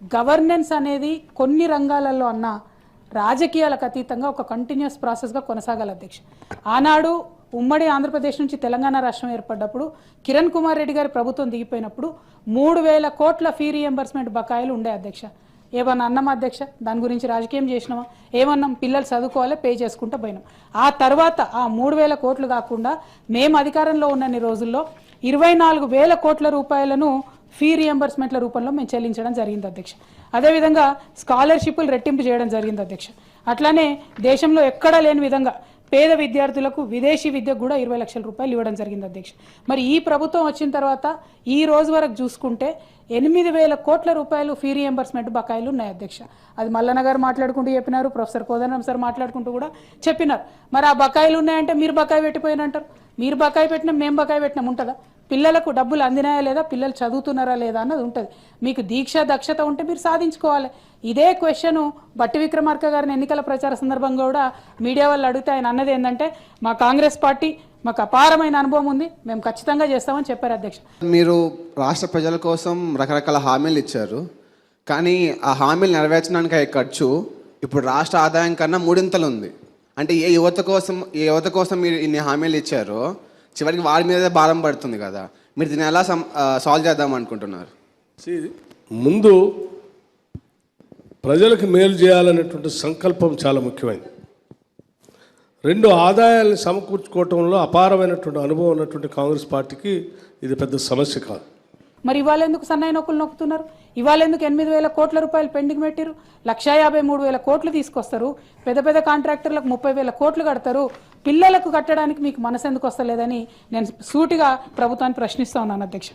Governance అనేది కొన్ని రంగాలలో అన్న రాజకీయాలకు అతీతంగా ఒక కంటిన్యూస్ ప్రాసెస్గా కొనసాగాలి అధ్యక్ష. ఆనాడు ఉమ్మడి ఆంధ్రప్రదేశ్ నుంచి తెలంగాణ రాష్ట్రం ఏర్పడ్డప్పుడు కిరణ్ కుమార్ రెడ్డి గారి ప్రభుత్వం దిగిపోయినప్పుడు మూడు వేల కోట్ల ఫీ రియంబర్స్మెంట్ బకాయిలు ఉండే అధ్యక్ష. ఏమన్నా అన్నం అధ్యక్ష? దాని గురించి రాజకీయం చేసినామా? ఏమన్నాం పిల్లలు చదువుకోవాలి పే చేసుకుంటూ పోయినాం. ఆ తర్వాత ఆ మూడు వేల కోట్లు కాకుండా మేము అధికారంలో ఉన్నన్ని రోజుల్లో ఇరవై నాలుగు వేల కోట్ల రూపాయలను ఫీ రియంబర్స్మెంట్ల రూపంలో మేము చెల్లించడం జరిగింది అధ్యక్ష. అదేవిధంగా స్కాలర్షిప్లు రెట్టింపు చేయడం జరిగింది అధ్యక్ష. అట్లానే దేశంలో ఎక్కడా లేని విధంగా పేద విద్యార్థులకు విదేశీ విద్యకు కూడా ఇరవై లక్షల రూపాయలు ఇవ్వడం జరిగింది అధ్యక్ష. మరి ఈ ప్రభుత్వం వచ్చిన తర్వాత ఈ రోజు వరకు చూసుకుంటే ఎనిమిది వేల కోట్ల రూపాయలు ఫీ రియంబర్స్మెంట్ బకాయిలు ఉన్నాయి అధ్యక్ష. అది మల్లన్న గారు మాట్లాడుకుంటూ చెప్పినారు ప్రొఫెసర్ కోదండం సార్ మాట్లాడుకుంటూ కూడా చెప్పినారు. మరి ఆ బకాయిలు ఉన్నాయంటే మీరు బకాయి పెట్టిపోయినంటారు. మీరు బకాయి పెట్టినా మేము బకాయి పెట్టినాం ఉంటుందా? పిల్లలకు డబ్బులు అందినాయా లేదా పిల్లలు చదువుతున్నారా లేదా అన్నది ఉంటుంది. మీకు దీక్ష దక్షత ఉంటే మీరు సాధించుకోవాలి. ఇదే క్వశ్చన్ బట్టి విక్రమార్క గారిని ఎన్నికల ప్రచార సందర్భంగా కూడా మీడియా వాళ్ళు అడిగితే ఆయన అన్నది ఏంటంటే మా కాంగ్రెస్ పార్టీ మాకు అపారమైన అనుభవం ఉంది మేము ఖచ్చితంగా చేస్తామని చెప్పారు అధ్యక్ష. మీరు రాష్ట్ర ప్రజల కోసం రకరకాల హామీలు ఇచ్చారు. కానీ ఆ హామీలు నెరవేర్చడానికి అయ్యే ఖర్చు ఇప్పుడు రాష్ట్ర ఆదాయం కన్నా మూడింతలు ఉంది. అంటే ఏ యువత కోసం ఏ యువత కోసం మీరు ఇన్ని హామీలు ఇచ్చారో చివరికి వారి మీద భారం పడుతుంది కదా. మీరు దీన్ని ఎలా సాల్వ్ చేద్దాం అనుకుంటున్నారు? ముందు ప్రజలకు మేలు చేయాలనేటువంటి సంకల్పం చాలా ముఖ్యమైనది రెండు ఆదాయాలను సమకూర్చుకోవటంలో అపారమైనటువంటి అనుభవం ఉన్నటువంటి కాంగ్రెస్ పార్టీకి ఇది పెద్ద సమస్య కాదు. మరి ఇవాళ ఎందుకు సన్నాయి నొక్కులు నొక్కుతున్నారు? ఇవాళ ఎందుకు ఎనిమిది వేల కోట్ల రూపాయలు పెండింగ్ పెట్టిరు లక్షా యాభై మూడు వేల కోట్లు తీసుకొస్తారు. పెద్ద పెద్ద కాంట్రాక్టర్లకు ముప్పై వేల కోట్లు కడతారు. పిల్లలకు కట్టడానికి మీకు మనసు ఎందుకు వస్తలేదని నేను సూటిగా ప్రభుత్వాన్ని ప్రశ్నిస్తా ఉన్నాను అధ్యక్ష.